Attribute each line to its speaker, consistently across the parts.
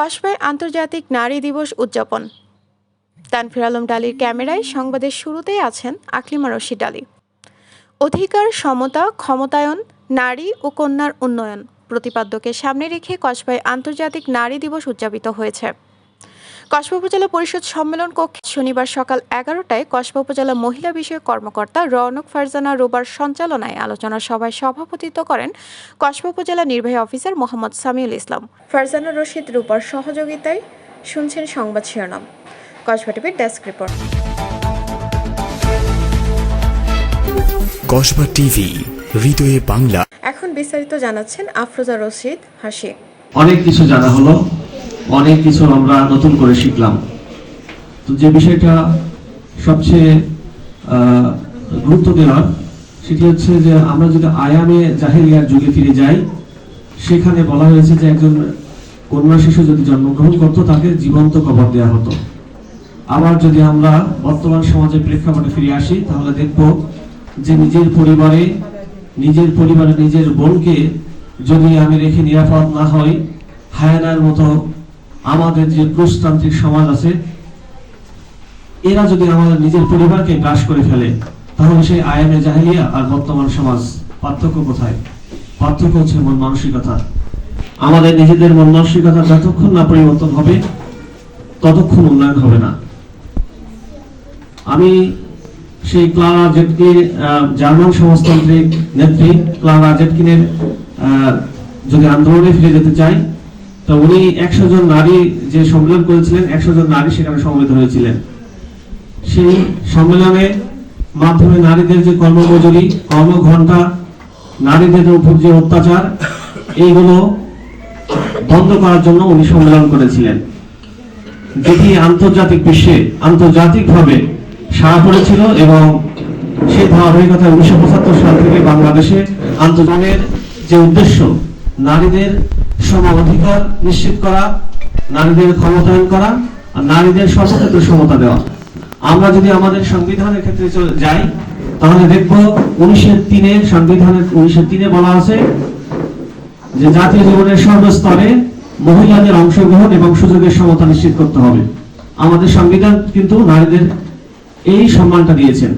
Speaker 1: কসবায় আন্তর্জাতিক নারী দিবস উদযাপন। তানফির আলম ডালির ক্যামেরায় সংবাদের শুরুতেই আছেন আকলিমা রশিদ ডালি। অধিকার, সমতা, ক্ষমতায়ন, নারী ও কন্যার উন্নয়ন প্রতিপাদ্যকে সামনে রেখে কসবায় আন্তর্জাতিক নারী দিবস উদযাপিত হয়েছে। কসবা উপজেলা পরিষদ সম্মেলন কক্ষে শনিবার সকাল এগারোটায় কসবা উপজেলা মহিলা বিষয়ক কর্মকর্তা রৌনক ফারজানা রোবার সঞ্চালনায় আলোচনা সভায় সভাপতিত্ব করেন কসবা উপজেলা নির্বাহী অফিসার মোহাম্মদ সামিউল ইসলাম। ফারজানা রশিদ রূপার সহযোগিতায় শুনছেন সংবাদ শিরোনাম। কসবা টিভির ডেস্ক রিপোর্ট।
Speaker 2: কসবা টিভি হৃদয়ে বাংলা।
Speaker 1: এখন বিস্তারিত জানাচ্ছেন আফরোজা রশিদ হাসি।
Speaker 3: অনেক কিছু জানা হলো। অনেক কিছু আমরা নতুন করে শিখলাম। তো যে বিষয়টা সবচেয়ে গুরুত্ব দেওয়ার, সেটি হচ্ছে যে আমরা যদি আয়ামে জাহেরিয়ার যুগে ফিরে যাই, সেখানে বলা হয়েছে যে একজন কন্যা শিশু যদি জন্মগ্রহণ করত, তাকে জীবন্ত কবর দেওয়া হতো। আবার যদি আমরা বর্তমান সমাজের প্রেক্ষাপটে ফিরে আসি, তাহলে দেখব যে নিজের পরিবারে নিজের পরিবারে নিজের বোনকে যদি আমি রেখে নিরাপদ না হই, হায়ানার মতো আমাদের যে পুরুষতান্ত্রিক সমাজ আছে, এরা যদি আমাদের নিজের পরিবারকে গ্রাস করে ফেলে, তাহলে সেই আয়ামে জাহিলিয়া আর বর্তমান সমাজ পার্থক্য কোথায়? পার্থক্য হচ্ছে মন মানসিকতা। আমাদের নিজেদের মন মানসিকতা যতক্ষণ না পরিবর্তন হবে, ততক্ষণ উন্নয়ন হবে না। আমি সেই ক্লারা জেটকে জার্মান সমাজতান্ত্রিক নেত্রী ক্লারা জেটকিনের যদি আন্দোলনে ফিরে যেতে চাই তো উনি একশো জন নারী যে সম্মেলন করেছিলেন, একশো জন নারী সেখানে সম্মিলিত হয়েছিলেন। সেই সম্মেলনে মাধ্যমে নারীদের যে কর্মমজুরি, কর্মঘণ্টা, নারীদের উপর যে অত্যাচার এইগুলো বন্ধ করার জন্য উনি সম্মেলন করেছিলেন। যেটি আন্তর্জাতিক বিশ্বে আন্তর্জাতিকভাবে সাড়া পড়েছিল এবং সেই ধারাবাহিকতা উনিশশো পঁচাত্তর সাল থেকে বাংলাদেশে আন্তর্জানের যে উদ্দেশ্য, নারীদের সম অধিকার নিশ্চিত করা, নারীদের ক্ষমতায়ন করা, আর নারীদের সর্বক্ষেত্রে সমতা দেওয়া। আমরা যদি আমাদের সংবিধানের ক্ষেত্রে যাই, তাহলে দেখব উনিশের তিনে, সংবিধানের উনিশের তিনে বলা আছে যে জাতীয় জীবনের সর্বস্তরে মহিলাদের অংশগ্রহণ এবং সুযোগের সমতা নিশ্চিত করতে হবে। আমাদের সংবিধান কিন্তু নারীদের এই সম্মানটা দিয়েছেন।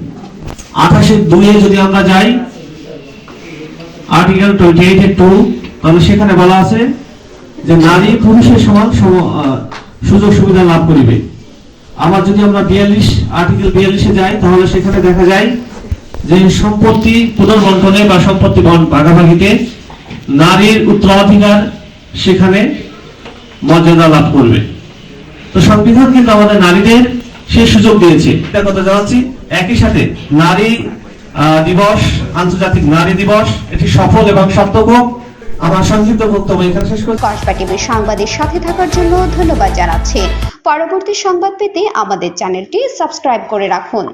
Speaker 3: আঠাশে দুইয়ে যদি আমরা যাই, আর্টিকেল টোয়েন্টি এইট টু তাহলে সেখানে বলা আছে যে নারী পুরুষের সমান সুযোগ সুবিধা লাভ করিবে। আবার যদি আমরা বিয়াল্লিশ আর্টিকেল বিয়াল্লিশে যাই, তাহলে সেখানে দেখা যায় যে সম্পত্তি পুনর্বন্টনে বা সম্পত্তি ভাগাভাগিতে নারীর উত্তরাধিকার সেখানে মর্যাদা লাভ করবে। তো সংবিধান কিন্তু আমাদের নারীদের সেই সুযোগ দিয়েছে। এটা কথা জানাচ্ছি, একই সাথে নারী দিবস, আন্তর্জাতিক নারী দিবস, এটি সফল এবং সার্থক হোক। আমার সংক্ষিপ্ত বক্তব্য এখানে শেষ করছি।
Speaker 4: কসবা টিভির সংবাদের সাথে থাকার জন্য ধন্যবাদ জানাচ্ছি। পরবর্তী সংবাদ পেতে আমাদের চ্যানেলটি সাবস্ক্রাইব করে রাখুন।